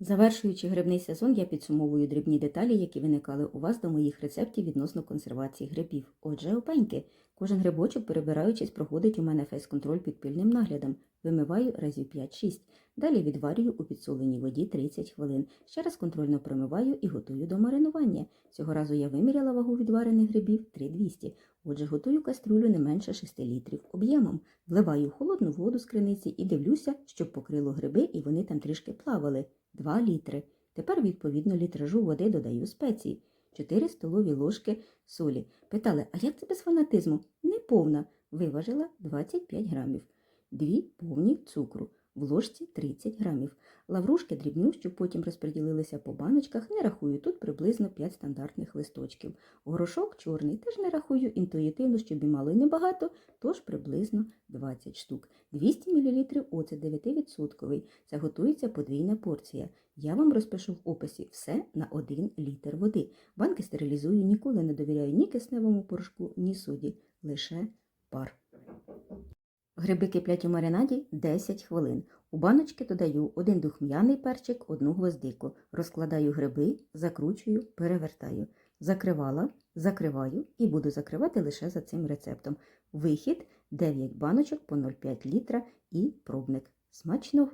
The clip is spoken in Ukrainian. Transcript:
Завершуючи грибний сезон, я підсумовую дрібні деталі, які виникали у вас до моїх рецептів відносно консервації грибів. Отже, опеньки. Кожен грибочок, перебираючись, проходить у мене фейс-контроль під пильним наглядом. Вимиваю разів 5-6. Далі відварюю у підсоленій воді 30 хвилин. Ще раз контрольно промиваю і готую до маринування. Цього разу я виміряла вагу відварених грибів 3200. Отже, готую кастрюлю не менше 6 літрів об'ємом. Вливаю холодну воду з криниці і дивлюся, щоб покрило гриби і вони там трішки плавали. 2 літри. Тепер, відповідно, літражу води додаю спеції. 4 столові ложки солі. Питали, а як це без фанатизму? Не повна. Виважила 25 грамів. Дві повні цукру. В ложці 30 грамів. Лаврушки дрібню, щоб потім розподілилися по баночках, не рахую. Тут приблизно 5 стандартних листочків. Горошок чорний теж не рахую інтуїтивно, щоб і мало і небагато, тож приблизно 20 штук. 200 мл оцет 9%. Це готується подвійна порція. Я вам розпишу в описі все на 1 літр води. Банки стерилізую, ніколи не довіряю ні кисневому порошку, ні соді, лише пар. Гриби киплять у маринаді 10 хвилин. У баночки додаю один духм'яний перчик, одну гвоздику. Розкладаю гриби, закручую, перевертаю. Закривала, закриваю і буду закривати лише за цим рецептом. Вихід 9 баночок по 0,5 літра і пробник. Смачного!